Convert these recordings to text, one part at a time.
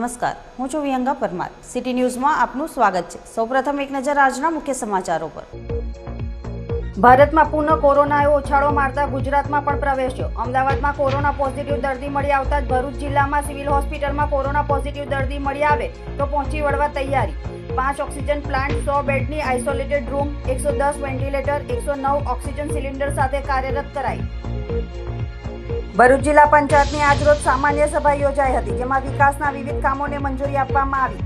નમસ્કાર. હું છું વિહંગા પરમાર. સિટી ન્યૂઝમાં આપનું સ્વાગત છે. સૌપ્રથમ એક નજર આજના મુખ્ય સમાચારો પર. ભારતમાં પુનઃ કોરોનાએ ઉછાળો મારતા ગુજરાતમાં પણ પ્રવેશ્યો. અમદાવાદમાં કોરોના પોઝિટિવ દર્દી મળી આવતા જ ભરૂચ જિલ્લામાં સિવિલ હોસ્પિટલમાં કોરોના પોઝિટિવ દર્દી મળી આવે તો પહોંચી વળવા તૈયારી. પાંચ ઓક્સિજન પ્લાન્ટ, સો બેડની આઇસોલેટેડ રૂમ, એકસો દસ વેન્ટિલેટર, એકસો નવ ઓક્સિજન સિલિન્ડર સાથે કાર્યરત કરાઈ. ભરૂચ જિલ્લા પંચાયતની આજરોજ સામાન્ય સભા યોજાઈ હતી, જેમાં વિકાસના વિવિધ કામોને મંજૂરી આપવામાં આવી.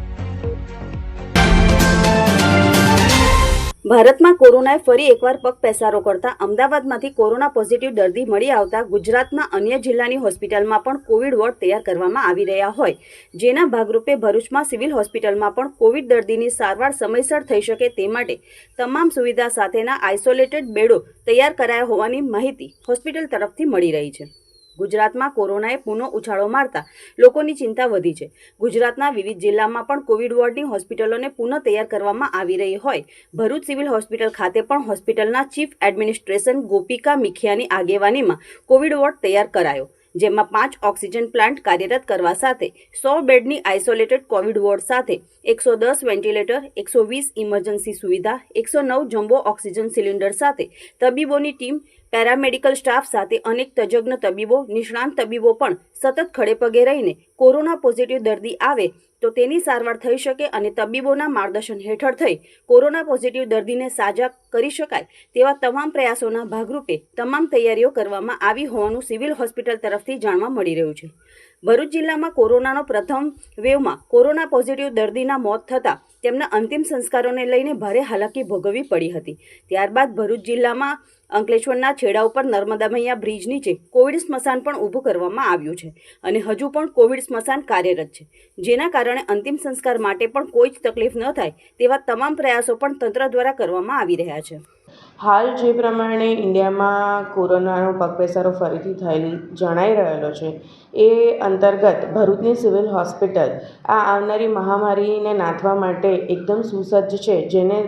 ભારતમાં કોરોનાએ ફરી એકવાર પગ પેસારો કરતા અમદાવાદમાંથી કોરોના પોઝિટિવ દર્દી મળી આવતા ગુજરાતના અન્ય જિલ્લાની હોસ્પિટલમાં પણ કોવિડ વોર્ડ તૈયાર કરવામાં આવી રહ્યા હોય. જેના ભાગરૂપે ભરૂચમાં સિવિલ હોસ્પિટલમાં પણ કોવિડ દર્દીની સારવાર સમયસર થઈ શકે તે માટે તમામ સુવિધા સાથેના આઇસોલેટેડ બેડો તૈયાર કરાયા હોવાની માહિતી હોસ્પિટલ તરફથી મળી રહી છે. ગુજરાતમાં કોરોનાએ પુનઃ ઉછાળો મારતા લોકોની ચિંતા વધી છે. ગુજરાતના વિવિધ જિલ્લામાં પણ કોવિડ વોર્ડની હોસ્પિટલોને પુનઃ તૈયાર કરવામાં આવી રહી હોય. ભરૂચ સિવિલ હોસ્પિટલ ખાતે પણ હોસ્પિટલના ચીફ એડમિનિસ્ટ્રેશન ગોપિકા મિખિયાની આગેવાનીમાં કોવિડ વોર્ડ તૈયાર કરાયો, જેમાં પાંચ ઓક્સિજન પ્લાન્ટ કાર્યરત કરવા સાથે સો બેડની આઇસોલેટેડ કોવિડ વોર્ડ સાથે એકસો દસ વેન્ટિલેટર, એકસો વીસ ઇમરજન્સી સુવિધા, એકસો નવ જમ્બો ઓક્સિજન સિલિન્ડર સાથે તબીબોની ટીમ પેરામેડિકલ સ્ટાફ સાથે અનેક તજજ્ઞ તબીબો, નિષ્ણાંત તબીબો પણ સતત ખડે પગે રહીને કોરોના પોઝિટિવ દર્દી આવે તો તેની સારવાર થઈ શકે અને તબીબોના માર્ગદર્શન હેઠળ થઈ કોરોના પોઝિટિવ દર્દીને સાજા કરી શકાય તેવા તમામ પ્રયાસોના ભાગરૂપે તમામ તૈયારીઓ કરવામાં આવી હોવાનું સિવિલ હોસ્પિટલ તરફથી જાણવા મળી રહ્યું છે. ભરૂચ જિલ્લામાં કોરોનાનો પ્રથમ વેવમાં કોરોના પોઝિટિવ દર્દીના મોત થતાં તેમના અંતિમ સંસ્કારોને લઈને ભારે હાલાકી ભોગવવી પડી હતી. ત્યારબાદ ભરૂચ જિલ્લામાં અંકલેશ્વરના છેડા ઉપર નર્મદા મૈયા બ્રિજ નીચે કોવિડ સ્મશાન પણ ઊભું કરવામાં આવ્યું છે અને હજુ પણ કોવિડ સ્મશાન કાર્યરત છે. જેના કારણે અંતિમ સંસ્કાર માટે પણ કોઈ જ તકલીફ ન થાય તેવા તમામ પ્રયાસો પણ તંત્ર દ્વારા કરવામાં આવી રહ્યા છે. હાલ જે પ્રમાણે ઇન્ડિયામાં કોરોનાનો પગપેસારો ફરીથી થયેલ જણાઈ રહેલો છે, એ અંતર્ગત ભરૂચની સિવિલ હોસ્પિટલ આ આવનારી મહામારીને નાથવા માટે એકદમ સુસજ્જ છે, જેને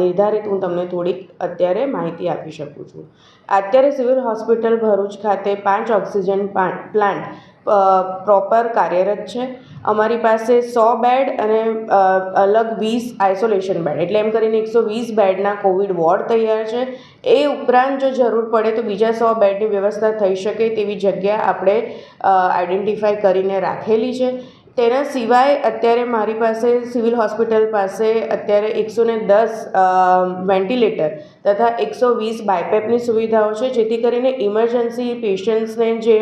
નિર્ધારિત હું તમને થોડીક અત્યારે માહિતી આપી શકું છું. અત્યારે સિવિલ હોસ્પિટલ ભરૂચ ખાતે પાંચ ઓક્સિજન પ્લાન્ટ પ્રોપર કાર્યરત છે. અમારી પાસે સો બેડ અને અલગ વીસ આઇસોલેશન બેડ એટલે એમ કરીને એકસો વીસ બેડના કોવિડ વોર્ડ તૈયાર છે. એ ઉપરાંત જો જરૂર પડે તો બીજા સો બેડની વ્યવસ્થા થઈ શકે તેવી જગ્યા આપણે આઈડેન્ટિફાય કરીને રાખેલી છે. તેના સિવાય અત્યારે મારી પાસે સિવિલ હોસ્પિટલ પાસે અત્યારે એકસો ને દસ વેન્ટિલેટર તથા એકસો વીસ બાયપેપની સુવિધાઓ છે, જેથી કરીને ઇમરજન્સી પેશન્ટ્સને જે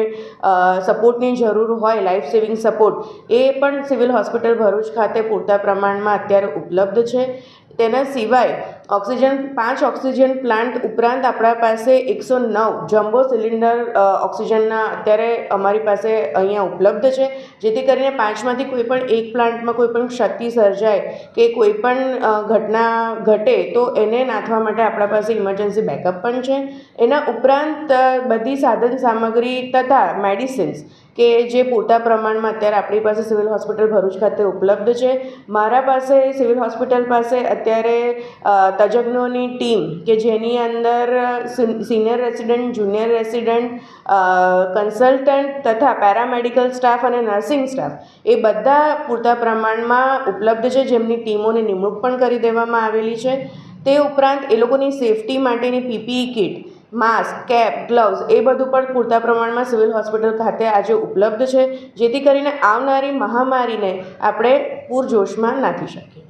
સપોર્ટની જરૂર હોય, લાઈફ સેવિંગ સપોર્ટ, એ પણ સિવિલ હોસ્પિટલ ભરૂચ ખાતે પૂરતા પ્રમાણમાં અત્યારે ઉપલબ્ધ છે. તેના સિવાય ઓક્સિજન, પાંચ ઓક્સિજન પ્લાન્ટ ઉપરાંત આપણા પાસે એકસો નવ જમ્બો સિલિન્ડર ઓક્સિજનના અત્યારે અમારી પાસે અહીંયા ઉપલબ્ધ છે. જેથી કરીને પાંચમાંથી કોઈ પણ એક પ્લાન્ટમાં કોઈ પણ ક્ષતિ સર્જાય કે કોઈ પણ ઘટના ઘટે તો એને નાથવા માટે આપણા પાસે ઇમરજન્સી બેકઅપ પણ છે. એના ઉપરાંત બધી સાધન સામગ્રી તથા મેડિસિન્સ કે જે પૂરતા પ્રમાણમાં અત્યારે આપણી પાસે સિવિલ હોસ્પિટલ ભરૂચ ખાતે ઉપલબ્ધ છે. મારા પાસે સિવિલ હોસ્પિટલ પાસે અત્યારે તજજ્ઞોની ટીમ કે જેની અંદર senior resident, junior resident consultant તથા પેરામેડિકલ સ્ટાફ અને નર્સિંગ સ્ટાફ એ બધા પૂરતા પ્રમાણમાં ઉપલબ્ધ છે, જેમની ટીમોની નિમણૂક પણ કરી દેવામાં આવેલી છે. તે ઉપરાંત એ લોકોની સેફટી માટેની PPE kit, mask, cap, gloves એ બધું પણ પૂરતા પ્રમાણમાં સિવિલ હોસ્પિટલ ખાતે આજે ઉપલબ્ધ છે, જેથી કરીને આવનારી મહામારીને આપણે પૂરજોશમાં નાખી શકીએ.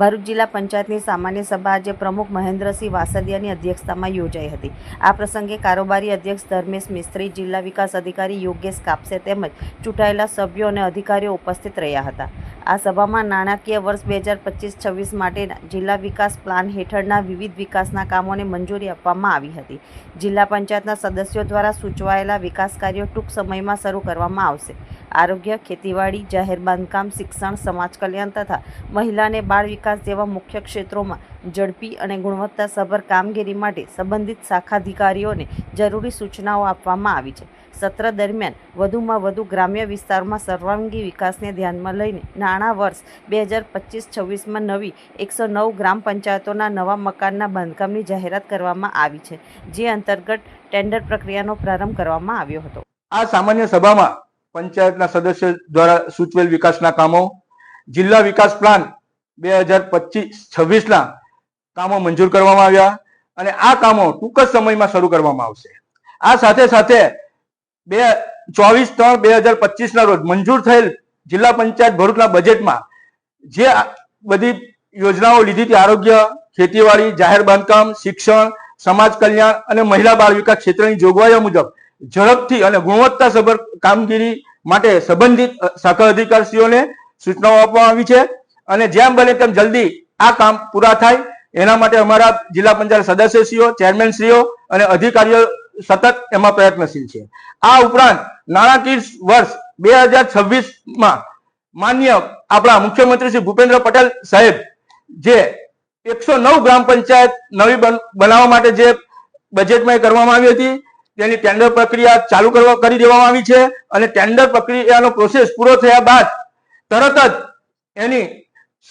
ભરૂચ જિલ્લા પંચાયતની સામાન્ય સભા આજે પ્રમુખ મહેન્દ્રસિંહ વાસદિયાની અધ્યક્ષતામાં યોજાઈ હતી. આ પ્રસંગે કારોબારી અધ્યક્ષ ધર્મેશ મિસ્ત્રી, જિલ્લા વિકાસ અધિકારી યોગેશ કાપસે તેમજ ચૂંટાયેલા સભ્યો અને અધિકારીઓ ઉપસ્થિત રહ્યા હતા. આ સભામાં નાણાકીય વર્ષ બે હજાર પચીસ છવ્વીસ માટે જિલ્લા વિકાસ પ્લાન હેઠળના વિવિધ વિકાસના કામોને મંજૂરી આપવામાં આવી હતી. જિલ્લા પંચાયતના સદસ્યો દ્વારા સૂચવાયેલા વિકાસ કાર્યો ટૂંક સમયમાં શરૂ કરવામાં આવશે. આરોગ્ય, ખેતીવાડી, જાહેર બાંધકામ, શિક્ષણ, સમાજ કલ્યાણ તથા મહિલા અને બાળ વિકાસ જેવા મુખ્ય ક્ષેત્રોમાં ઝડપી અને ગુણવત્તાસભર કામગીરી માટે સંબંધિત શાખાધિકારીઓને જરૂરી સૂચનાઓ આપવામાં આવી છે. સત્ર દરમિયાન વધુમાં વધુ ગ્રામ્ય વિસ્તારમાં સર્વાંગી વિકાસને ધ્યાનમાં લઈને નાણાં વર્ષ બે હજાર પચીસ છવ્વીસમાં નવી એકસો નવ ગ્રામ પંચાયતોના નવા મકાનના બાંધકામની જાહેરાત કરવામાં આવી છે, જે અંતર્ગત ટેન્ડર પ્રક્રિયાનો પ્રારંભ કરવામાં આવ્યો હતો. આ સામાન્ય સભામાં પંચાયતના સદસ્ય દ્વારા સૂચવેલ વિકાસના કામો. જિલ્લા વિકાસ પ્લાન બે હજાર પચીસ છવ્વીસના કામો મંજૂર કરવામાં આવ્યા અને આ કામો ટૂંક જ સમયમાં શરૂ કરવામાં આવશે. આ સાથે સાથે બે ચોવીસ ત્રણ બે હજાર પચીસના રોજ મંજૂર થયેલ જિલ્લા પંચાયત ભરૂચના બજેટમાં જે બધી યોજનાઓ લીધી હતી, આરોગ્ય, ખેતીવાડી, જાહેર બાંધકામ, શિક્ષણ, સમાજ કલ્યાણ અને મહિલા બાળ વિકાસ ક્ષેત્રની જોગવાઈઓ મુજબ ઝડપથી અને ગુણવત્તાસભર કામગીરી માટે સંબંધિત શાખા અધિકારીઓને સૂચનાઓ આપવામાં આવી છે. અને જેમ બને તેમ જલ્દી આ કામ પૂરા થાય. એના માટે અમારા જિલ્લા પંચાયત સદસ્યશ્રીઓ, ચેરમેનશ્રીઓ અને અધિકારીઓ સતત એમાં પ્રયત્નશીલ છે. આ ઉપરાંત નાણાકીય વર્ષ બે હજાર છવ્વીસમાં માન્ય આપણા મુખ્યમંત્રી શ્રી ભૂપેન્દ્ર પટેલ સાહેબ જે એકસો નવ ગ્રામ પંચાયત નવી બન- બનાવવા માટે જે બજેટમાં કરવામાં આવી હતી. તેની ટેન્ડર પ્રક્રિયા ચાલુ કરવા, કરી દેવામાં આવી છે અને ટેન્ડર પ્રક્રિયાનો પ્રોસેસ પૂરો થયા બાદ તરત જ એની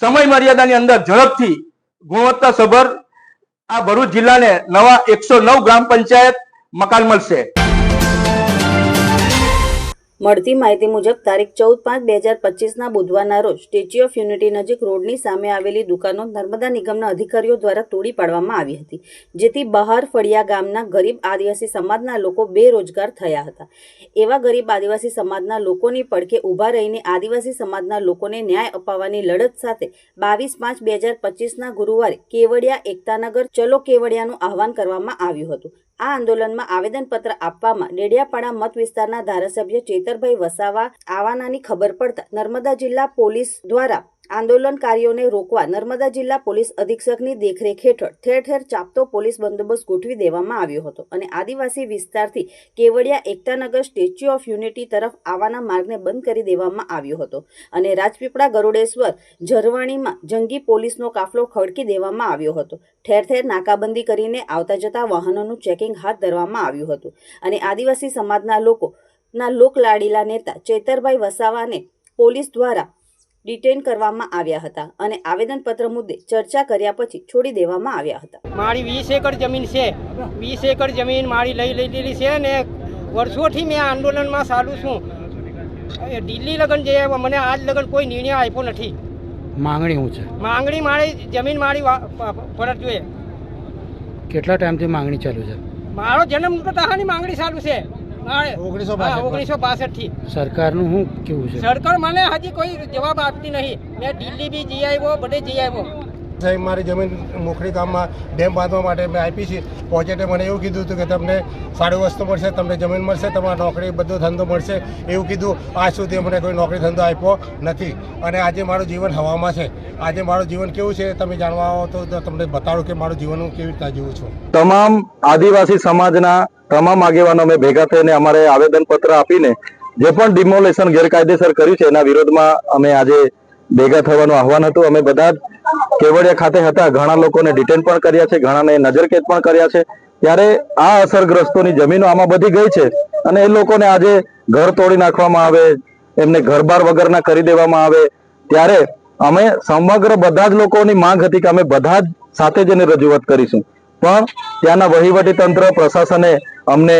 સમય મર્યાદાની અંદર ઝડપથી ગુણવત્તાસભર આ ભરૂચ જિલ્લાને નવા એકસો નવ ગ્રામ પંચાયત મકાન મળશે. મળતી માહિતી મુજબ, તારીખ ચૌદ પાંચ બે હજાર પચીસના બુધવારના રોજ સ્ટેચ્યુ ઓફ યુનિટી નજીક રોડની સામે આવેલી દુકાનો નર્મદા નિગમના અધિકારીઓ દ્વારા તોડી પાડવામાં આવી હતી, જેથી બહાર ફળિયા ગામના ગરીબ આદિવાસી સમાજના લોકો બેરોજગાર થયા હતા. એવા ગરીબ આદિવાસી સમાજના લોકોની પડખે ઊભા રહીને આદિવાસી સમાજના લોકોને ન્યાય અપાવવાની લડત સાથે બાવીસ પાંચ બે હજાર પચીસના ગુરુવારે કેવડિયા એકતાનગર ચલો કેવડિયાનું આહવાન કરવામાં આવ્યું હતું. આ આંદોલનમાં આવેદનપત્ર આપવામાં ડેડિયાપાડા મત વિસ્તારના ધારાસભ્ય ચેતરભાઈ વસાવા આવવાનાની ખબર પડતા નર્મદા જિલ્લા પોલીસ દ્વારા આંદોલનકારીઓને રોકવા નર્મદા જિલ્લા પોલીસ અધિક્ષકની દેખરેખ હેઠળ ઠેર ઠેર ચાપતો પોલીસ બંદોબસ્ત ગોઠવી દેવામાં આવ્યો હતો અને આદિવાસી વિસ્તારથી Kevadia Ektanagar statue of unity તરફ આવવાના માર્ગને બંધ કરી દેવામાં આવ્યો હતો અને રાજપીપળા ગરુડેશ્વર ઝરવાણીમાં જંગી પોલીસનો કાફલો ખડકી દેવામાં આવ્યો હતો. ઠેર ઠેર નાકાબંધી કરીને આવતા જતા વાહનોનું ચેકિંગ હાથ ધરવામાં આવ્યું હતું અને આદિવાસી સમાજના લોકો ના લોકલાડીલા નેતા ચેતરભાઈ વસાવાને પોલીસ દ્વારા ડિટેન કરવામાં આવ્યા હતા અને આવેદનપત્ર મુદ્દે ચર્ચા કર્યા પછી છોડી દેવામાં આવ્યા હતા. મારી વીસ એકર જમીન છે. વીસ એકર જમીન મારી લઈ લીધેલી છે ને વર્ષોથી મેં આંદોલનમાં ચાલુ છું. એ દિલ્હી લગન જે મને આજ લગન કોઈ નિર્ણય આપ્યો નથી. માંગણી હું છે? માંગણી મારી જમીન મારી પરત જોઈએ. કેટલા ટાઈમથી માંગણી ચાલુ છે? મારો જન્મ તો તાહાની માંગણી ચાલુ છે. ઓગણીસો ઓગણીસો બાસઠથી. સરકારનું શું કેવું છે? સરકાર મને હજી કોઈ જવાબ આપતી નહીં. મેં દિલ્હી બી જઈ આવ્યો બધે જઈ આવ્યો. સાહેબ મારી જમીન મોખરી ગામમાં ડેમ બાંધવા માટે મેં આપી છે. પ્રોજેક્ટે મને એવું કીધું હતું કે તમને સારી વસ્તુ મળશે તમને જમીન મળશે તમારે નોકરી બધો ધંધો મળશે. એવું કીધું. આજ સુધી મને કોઈ નોકરી ધંધો આપ્યો નથી. અને આજે મારું જીવન હવામાં છે. આજે મારું જીવન કેવું છે તમે જાણવા આવો તો તમને બતાડો કે મારું જીવન હું કેવી રીતના જીવું છું. તમામ આદિવાસી સમાજના તમામ આગેવાનો અમે ભેગા થઈને અમારે આવેદનપત્ર આપીને જે પણ ડિમોલેશન ગેરકાયદેસર કર્યું છે, એના વિરોધમાં અમે આજે ભેગા થવાનું આહવાન હતું. અમે બધા જ કેવડિયા ખાતે હતા. ઘણા લોકોને ડિટેન પણ કર્યા છે, ઘણાને નજરકેદ પણ કર્યા છે. ત્યારે આ અસરગ્રસ્તોની જમીનો આમાં બધી ગઈ છે અને એ લોકોને આજે ઘર તોડી નાખવામાં આવે, એમને ઘરબાર વગરના કરી દેવામાં આવે. ત્યારે અમે સમગ્ર બધા જ લોકોની માંગ હતી કે અમે બધા જ સાથે જઈને રજૂઆત કરીશું. પણ ત્યાંના વહીવટી તંત્ર, પ્રશાસને અમને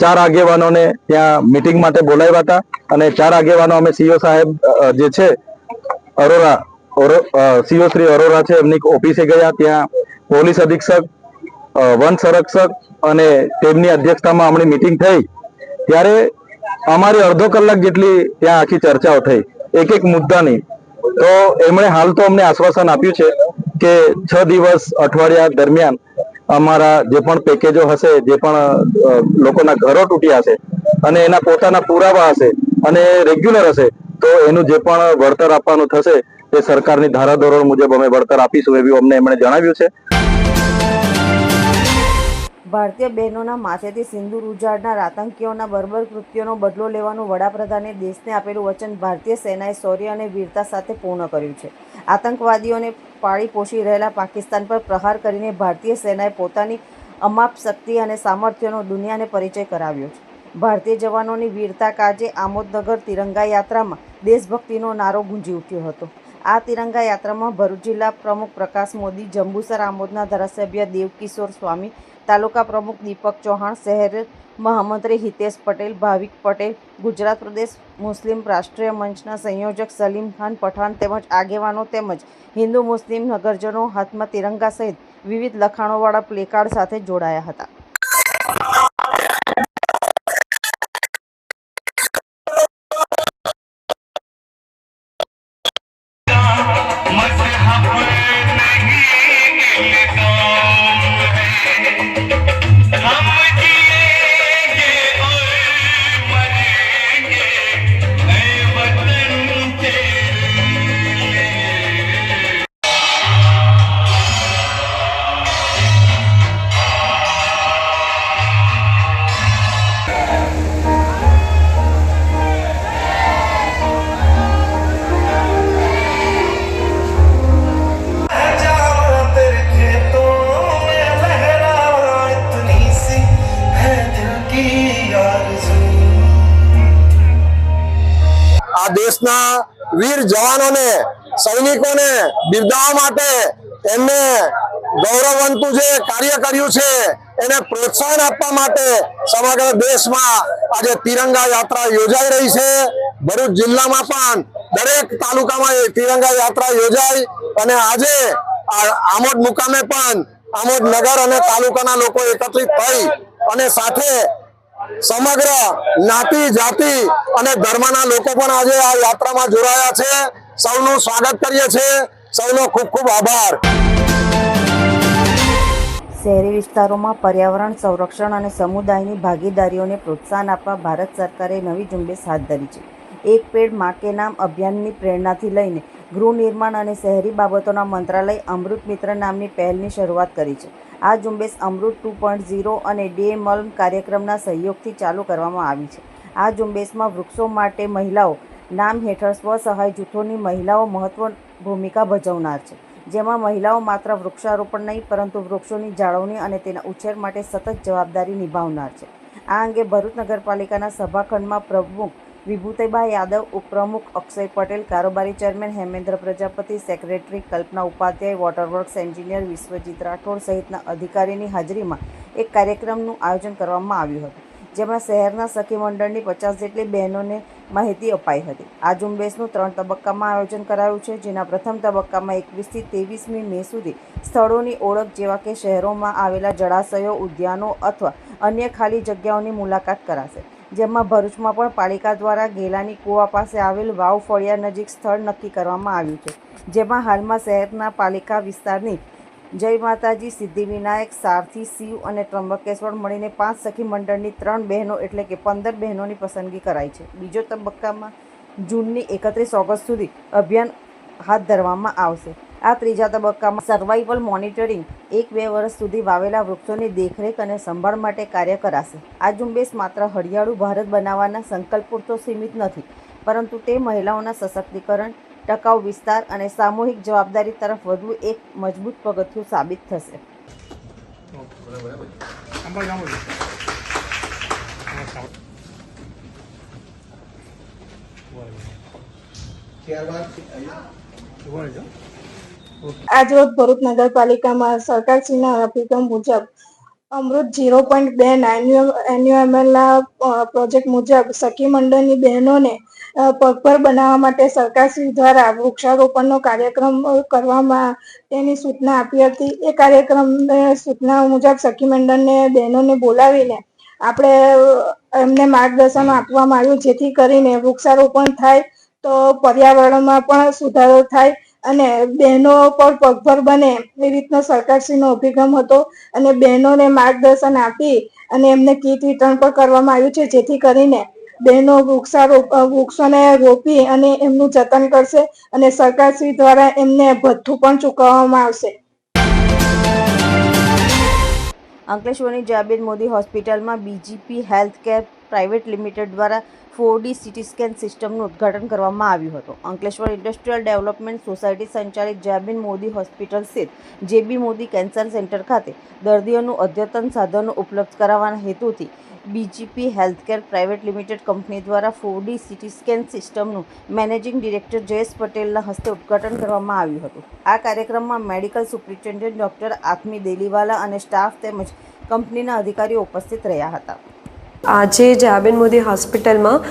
ચાર આગેવાનોને ત્યાં મિટિંગ માટે બોલાવ્યા હતા અને ચાર આગેવાનો અમે સીઓ સાહેબ જે છે, અરોરા સીઓ શ્રી અરોરા છે, એમની ઓફિસે ગયા ત્યાં પોલીસ અધિક્ષક વન સંરક્ષક અને તેમની અધ્યક્ષતામાં હમણાં મિટિંગ થઈ. ત્યારે અમારી અડધો કલાક જેટલી ત્યાં આખી ચર્ચાઓ થઈ. એક એક મુદ્દાની. તો એમણે હાલ તો અમને આશ્વાસન આપ્યું છે કે છ દિવસ અઠવાડિયા દરમિયાન અમારા જે પણ પેકેજો હશે, જે પણ લોકોના ઘરો તૂટ્યા હશે અને એના પોતાના પુરાવા હશે અને રેગ્યુલર હશે, તો એનું જે પણ વળતર આપવાનું થશે એ સરકારની ધારાધોરણ મુજબ અમે વળતર આપીશું એવું અમને એમણે જણાવ્યું છે. ભારતીય બહેનોના માથેથી સિંદૂર ઉજાડનાર આતંકીઓના બર્બર કૃત્યોનો બદલો લેવાનું વડાપ્રધાને દેશને આપેલું વચન ભારતીય સેનાએ શૌર્ય અને વીરતા સાથે પૂર્ણ કર્યું છે. આતંકવાદીઓને પાળી પોષી રહેલા પાકિસ્તાન પર પ્રહાર કરીને ભારતીય સેનાએ પોતાની અમાપ શક્તિ અને સામર્થ્યનો દુનિયાને પરિચય કરાવ્યો છે. ભારતીય જવાનોની વીરતા કાજે આમોદનગર તિરંગા યાત્રામાં દેશભક્તિનો નારો ગુંજી ઉઠ્યો હતો. આ તિરંગા યાત્રામાં ભરૂચ જિલ્લા પ્રમુખ પ્રકાશ મોદી, જંબુસર આમોદના ધારાસભ્ય દેવકિશોર સ્વામી તાલુકા પ્રમુખ દીપક ચૌહાણ, શહેર મહામંત્રી હિતેશ પટેલ, ભાવિક પટેલ, ગુજરાત પ્રદેશ મુસ્લિમ રાષ્ટ્રીય મંચના સંયોજક સલીમ ખાન પઠાણ તેમજ આગેવાનો તેમજ હિન્દુ મુસ્લિમ નગરજનો હાથમાં તિરંગા સહિત વિવિધ લખાણોવાળા પ્લેકાર્ડ સાથે જોડાયા હતા. જવાનોને, સૈનિકોને બિરદાવવા માટે એમને ગૌરવવંતું જે કાર્ય કર્યું છે, એને પ્રોત્સાહન આપવા માટે સમગ્ર દેશમાં આજે તિરંગા યાત્રા યોજાઈ રહી છે. ભરૂચ જિલ્લામાં પણ દરેક તાલુકામાં તિરંગા યાત્રા યોજાઈ અને આજે આમોદ મુકામે પણ આમોદ નગર અને તાલુકાના લોકો એકત્રિત થઈ અને સાથે સમગ્ર જ્ઞાતિ જાતિ અને ધર્મના લોકો પણ આજે આ યાત્રામાં જોડાયા છે. સૌનું સ્વાગત કરીએ છીએ. સૌનો ખૂબ ખૂબ આભાર. શહેરી વિસ્તારોમાં પર્યાવરણ, સંરક્ષણ અને સમુદાયની ભાગીદારીઓને પ્રોત્સાહન આપવા ભારત સરકારે નવી ઝુંબેશ હાથ ધરી છે. એક પેડમાં નામ અભિયાનની પ્રેરણાથી લઈને ગૃહ નિર્માણ અને શહેરી બાબતોના મંત્રાલય અમૃત મિત્ર નામની પહેલની શરૂઆત કરી છે. આ ઝુંબેશ અમૃત ટુ પોઈન્ટ ઝીરો અને ડે મલ્મ કાર્યક્રમના સહયોગથી ચાલુ કરવામાં આવી છે. આ ઝુંબેશમાં વૃક્ષો માટે મહિલાઓ નામ હેઠળ સ્વસહાય જૂથોની મહિલાઓ મહત્વ ભૂમિકા ભજવનાર છે. જેમાં મહિલાઓ માત્ર વૃક્ષારોપણ નહીં, પરંતુ વૃક્ષોની જાળવણી અને તેના ઉછેર માટે સતત જવાબદારી નિભાવનાર છે. આ અંગે ભરૂચ નગરપાલિકાના સભાખંડમાં પ્રમુખ વિભૂતિબા યાદવ ઉપપ્રમુખ અક્ષય પટેલ, કારોબારી chairman Hemendra Prajapati, secretary Kalpana Upadhyay, waterworks engineer Vishwajit Rathod સહિતના અધિકારીની હાજરીમાં એક કાર્યક્રમનું આયોજન કરવામાં આવ્યું હતું, જેમાં શહેરના સખી મંડળની પચાસ જેટલી બહેનોને માહિતી અપાઈ હતી. આ ઝુંબેશનું ત્રણ તબક્કામાં આયોજન કરાયું છે, જેના પ્રથમ તબક્કામાં એકવીસથી ત્રેવીસમી મે સુધી સ્થળોની ઓળખ જેવા કે શહેરોમાં આવેલા જળાશયો, ઉદ્યાનો અથવા અન્ય ખાલી જગ્યાઓની મુલાકાત કરાશે. જેમાં ભરૂચમાં પણ પાલિકા દ્વારા ગેલાની કુવા પાસે આવેલ વાવ ફળિયા નજીક સ્થળ નક્કી કરવામાં આવ્યું છે, જેમાં હાલમાં શહેરના પાલિકા વિસ્તારની જય માતાજી સિદ્ધિવિનાયક સારથી શિવ અને ત્રંબકેશ્વર મળીને પાંચ સખી મંડળની ત્રણ બહેનો એટલે કે પંદર બહેનોની પસંદગી કરાઈ છે. બીજો તબક્કામાં જૂનની એકત્રીસ ઓગસ્ટ સુધી અભિયાન હાથ ધરવામાં આવશે. આ ત્રીજા તબક્કામાં સર્વાઇવલ મોનિટરિંગ એક બે વર્ષ સુધી વાવેલા વૃક્ષોની દેખરેખ અને સંભાળ માટે કાર્ય કરાશે. આ ઝુંબેશ માત્ર હરિયાળું ભારત બનાવવાના સંકલ્પ પૂરતો સીમિત નથી, પરંતુ તે મહિલાઓના સશક્તિકરણ, ટકાઉ વિસ્તાર અને સામૂહિક જવાબદારી તરફ વધુ એક મજબૂત પગથિયું સાબિત થશે. આજરોજ ભરૂચ નગરપાલિકામાં સરકારશ્રીના અભિગમ મુજબ અમૃત ઝીરો પોઈન્ટ બે એન્યુએમએલના પ્રોજેક્ટ મુજબ સખી મંડળની બહેનોને પગભર બનાવવા માટે સરકારશ્રી દ્વારા વૃક્ષારોપણનો કાર્યક્રમ કરવામાં તેની સૂચના આપી હતી. એ કાર્યક્રમ સૂચના મુજબ સખી મંડળને, બહેનોને બોલાવીને આપણે એમને માર્ગદર્શન આપવામાં આવ્યું. જેથી કરીને વૃક્ષારોપણ થાય તો પર્યાવરણમાં પણ સુધારો થાય. અને બહેનો પણ પગભર બને એ રીતનો સરકારશ્રીનો અભિગમ હતો અને બહેનોને માર્ગદર્શન આપી અને એમને કીટ વિતરણ પણ કરવામાં આવ્યું છે, જેથી કરીને બહેનો વૃક્ષારોપ વૃક્ષોને રોપી અને એમનું જતન કરશે અને સરકારશ્રી દ્વારા એમને ભથ્થું પણ ચૂકવવામાં આવશે. અંકલેશ્વરની જાબેદ મોદી હોસ્પિટલમાં BGP health care private limited દ્વારા ફોર ડી સિટી સ્કેન સિસ્ટમનું ઉદ્ઘાટન કરવામાં આવ્યું હતું. અંકલેશ્વર ઇન્ડસ્ટ્રીયલ ડેવલપમેન્ટ સોસાયટી સંચાલિત જયબીન મોદી હોસ્પિટલ સ્થિત જેબી મોદી કેન્સર સેન્ટર ખાતે દર્દીઓનું અદ્યતન સાધનો ઉપલબ્ધ કરાવવાના હેતુથી BGP healthcare private limited company દ્વારા ફોર ડી સિટી સ્કેન સિસ્ટમનું મેનેજિંગ ડિરેક્ટર જયેશ પટેલના હસ્તે ઉદ્ઘાટન કરવામાં આવ્યું હતું. આ કાર્યક્રમમાં medical superintendent doctor Atmi Deliwala અને સ્ટાફ તેમજ કંપનીના અધિકારીઓ ઉપસ્થિત રહ્યા હતા. આજે જયાબેન મોદી હોસ્પિટલમાં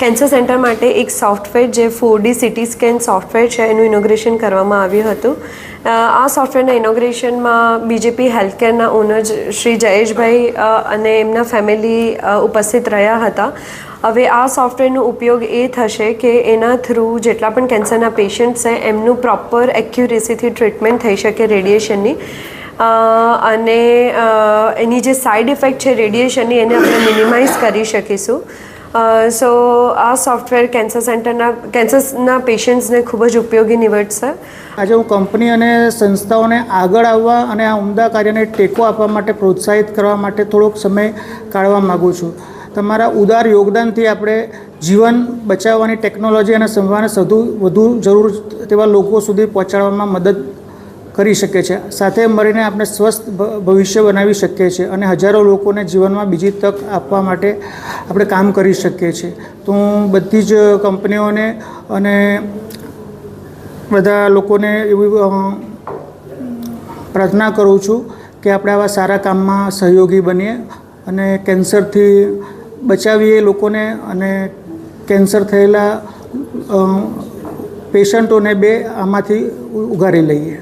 કેન્સર સેન્ટર માટે એક સોફ્ટવેર જે four D CT scan software છે, એનું ઇનોગ્રેશન કરવામાં આવ્યું હતું. આ સોફ્ટવેરના ઇનોગ્રેશનમાં બીજેપી હેલ્થકેરના ઓનર શ્રી જયેશભાઈ અને એમના ફેમિલી ઉપસ્થિત રહ્યા હતા. હવે આ સોફ્ટવેરનો ઉપયોગ એ થશે કે એના થ્રુ જેટલા પણ કેન્સરના પેશન્ટ છે, એમનું પ્રોપર એક્યુરેસીથી ટ્રીટમેન્ટ થઈ શકે રેડિયેશનની અને એની જે સાઇડ ઇફેક્ટ છે રેડિયેશનની એને આપણે મિનિમાઇઝ કરી શકીશું. સો આ સોફ્ટવેર કેન્સર સેન્ટરના કેન્સરના પેશન્ટ્સને ખૂબ જ ઉપયોગી નીવડશે. આજે હું કંપની અને સંસ્થાઓને આગળ આવવા અને આ ઉમદા કાર્યને ટેકો આપવા માટે પ્રોત્સાહિત કરવા માટે થોડોક સમય કાઢવા માગું છું. તમારા ઉદાર યોગદાનથી આપણે જીવન બચાવવાની ટેકનોલોજી અને સંભાળને સૌથી વધુ જરૂર તેવા લોકો સુધી પહોંચાડવામાં મદદ કરી શકે છે. સાથે મળીને આપણે સ્વસ્થ ભવિષ્ય બનાવી શકીએ છીએ અને હજારો લોકોને જીવનમાં બીજી તક આપવા માટે આપણે કામ કરી શકીએ છીએ. તો હું બધી જ કંપનીઓને અને બધા લોકોને એવી પ્રાર્થના કરું છું કે આપણે આવા સારા કામમાં સહયોગી બનીએ અને કેન્સરથી બચાવીએ લોકોને અને કેન્સર થયેલા પેશન્ટોને બે આમાંથી ઉગારી લઈએ.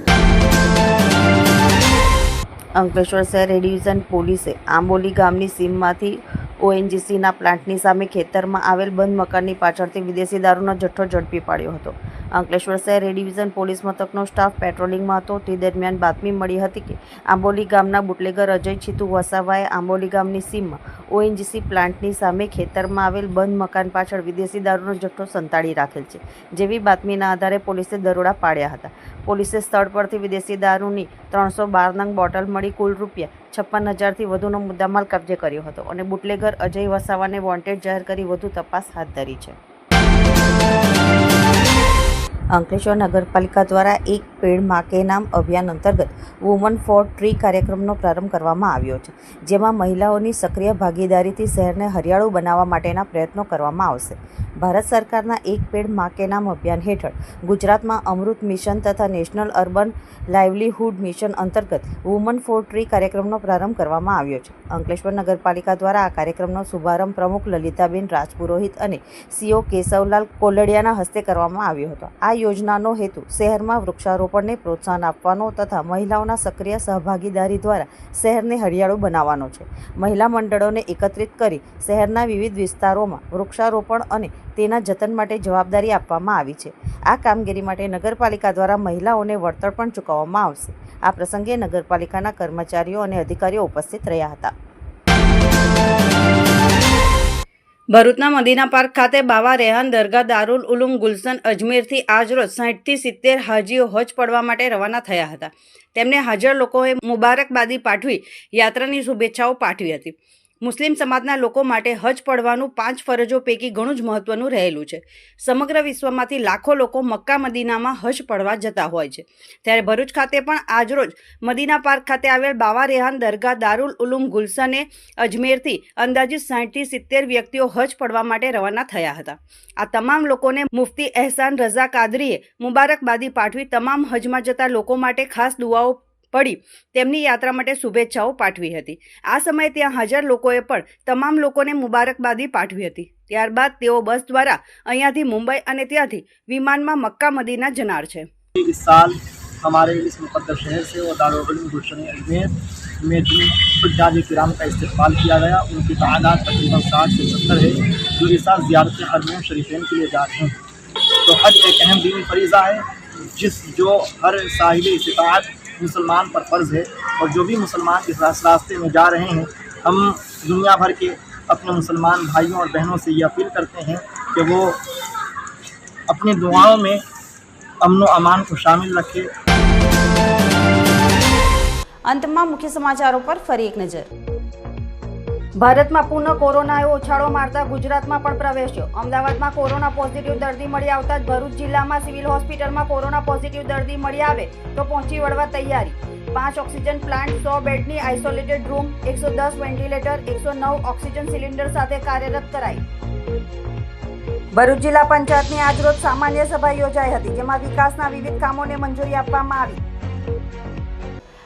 અંકલેશ્વર શહેર ડિવિઝન પોલીસે આંબોલી ગામની સીમમાંથી ઓએનજીસીના પ્લાન્ટની સામે ખેતરમાં આવેલ બંધ મકાનની પાછળથી વિદેશી દારૂનો જથ્થો ઝડપી પાડ્યો હતો. અંકલેશ્વર શહેર એ ડિવિઝન પોલીસ મથકનો સ્ટાફ પેટ્રોલિંગમાં હતો. તે દરમિયાન બાતમી મળી હતી કે આંબોલી ગામના બુટલેગર અજય છીતુ વસાવાએ આંબોલી ગામની સીમમાં ઓએનજીસી પ્લાન્ટની સામે ખેતરમાં આવેલ બંધ મકાન પાછળ વિદેશી દારૂનો જથ્થો સંતાડી રાખેલ છે, જેવી બાતમીના આધારે પોલીસે દરોડા પાડ્યા હતા. પોલીસે સ્થળ પરથી વિદેશી દારૂની ત્રણસો બાર નંગ બોટલ મળી કુલ રૂપિયા છપ્પન હજારથી વધુનો મુદ્દામાલ કબજે કર્યો હતો અને બુટલેગર અજય વસાવાને વોન્ટેડ જાહેર કરી વધુ તપાસ હાથ ધરી છે. અંકલેશ્વર નગરપાલિકા દ્વારા એક પેડમાં નામ અભિયાન અંતર્ગત વુમન ફોર ટ્રી કાર્યક્રમનો પ્રારંભ કરવામાં આવ્યો છે, જેમાં મહિલાઓની સક્રિય ભાગીદારીથી શહેરને હરિયાળું બનાવવા માટેના પ્રયત્નો કરવામાં આવશે. ભારત સરકારના એક પેડમાં નામ અભિયાન હેઠળ ગુજરાતમાં અમૃત મિશન તથા નેશનલ અર્બન લાઇવલીહુડ મિશન અંતર્ગત વુમન ફોર ટ્રી કાર્યક્રમનો પ્રારંભ કરવામાં આવ્યો છે. અંકલેશ્વર નગરપાલિકા દ્વારા આ કાર્યક્રમનો શુભારંભ પ્રમુખ લલિતાબેન રાજપુરોહિત અને સીઓ કેશવલાલ કોલડિયાના હસ્તે કરવામાં આવ્યો હતો. આ યોજનાનો હેતુ શહેરમાં વૃક્ષારોપણને પ્રોત્સાહન આપવાનો તથા મહિલાઓના સક્રિય સહભાગીદારી દ્વારા શહેરને હરિયાળું બનાવવાનો છે. મહિલા મંડળોને એકત્રિત કરી શહેરના વિવિધ વિસ્તારોમાં વૃક્ષારોપણ અને તેના જતન માટે જવાબદારી આપવામાં આવી છે. આ કામગીરી માટે નગરપાલિકા દ્વારા મહિલાઓને વળતર પણ ચૂકવવામાં આવશે. આ પ્રસંગે નગરપાલિકાના કર્મચારીઓ અને અધિકારીઓ ઉપસ્થિત રહ્યા હતા. ભરૂચના મદીના પાર્ક ખાતે બાવા રેહાન દરગાહ દારૂલ ઉલુમ ગુલશન અજમેરથી આજરોજ સાહીઠથી સિત્તેર હાજીઓ હજ પડવા માટે રવાના થયા હતા. તેમને હાજર લોકોએ મુબારકબાદી પાઠવી યાત્રાની શુભેચ્છાઓ પાઠવી હતી. મુસ્લિમ સમાજના લોકો માટે હજ પડવાનું પાંચ ફરજો પૈકી ઘણું જ મહત્વનું રહેલું છે. સમગ્ર વિશ્વમાંથી લાખો લોકો મક્કા મદીનામાં હજ પડવા જતા હોય છે. ત્યારે ભરૂચ ખાતે પણ આજરોજ મદીના પાર્ક ખાતે આવેલ બાવા રેહાન દરગાહ દારૂલ ઉલુમ ગુલશને અજમેરથી અંદાજિત સાઠથી સિત્તેર વ્યક્તિઓ હજ પડવા માટે રવાના થયા હતા. આ તમામ લોકોને મુફતી એહસાન રઝા કાદરીએ મુબારકબાદી પાઠવી તમામ હજમાં જતા લોકો માટે ખાસ દુઆઓ પડી તેમની યાત્રા માટે શુભેચ્છાઓ પાઠવી હતી આ સમયે ત્યાં હાજર લોકોએ પણ તમામ લોકોને મુબારકબાદી પાઠવી હતી ત્યારબાદ તેઓ બસ દ્વારા અહીંયાથી મુંબઈ અને ત્યાંથી વિમાનમાં મક્કા મદીના જનાર છે इस साल हमारे इस मुकदस शहर से और दारुल गुलशन अजमेर में जिन हजाज किराम का इस्तेमाल किया गया उनकी तादाद तकरीबन साठ से सत्तर है जो इस साल ज़्यारत हरमैन शरीफेन के लिए जा रहे हैं तो हज एक अहम दीनी फरीज़ा है जिस जो हर साहिब इस्तात मुसलमान पर फ़र्ज़ है और जो भी मुसलमान इस रास्ते में जा रहे हैं, हम दुनिया भर के अपने मुसलमान भाइयों और बहनों से ये अपील करते हैं कि वो अपनी दुआओं में अमन अमान को शामिल रखें। अंत में मुख्य समाचारों पर फरी एक नज़र। ભારતમાં પુનઃ કોરોનાએ ઉછાળો મારતા ગુજરાતમાં પણ પ્રવેશ્યો. અમદાવાદમાં કોરોના પોઝિટિવ દર્દી મળી આવતા જ ભરૂચ જિલ્લામાં સિવિલ હોસ્પિટલમાં કોરોના પોઝિટિવ દર્દી મળી આવે તો પહોંચી વળવા તૈયારી. પાંચ ઓક્સિજન પ્લાન્ટ, સો બેડની આઇસોલેટેડ રૂમ, એકસો દસ વેન્ટિલેટર, એકસો નવ ઓક્સિજન સિલિન્ડર સાથે કાર્યરત કરાઈ. ભરૂચ જિલ્લા પંચાયતની આજરોજ સામાન્ય સભા યોજાઈ હતી, જેમાં વિકાસના વિવિધ કામોને મંજૂરી આપવામાં આવી.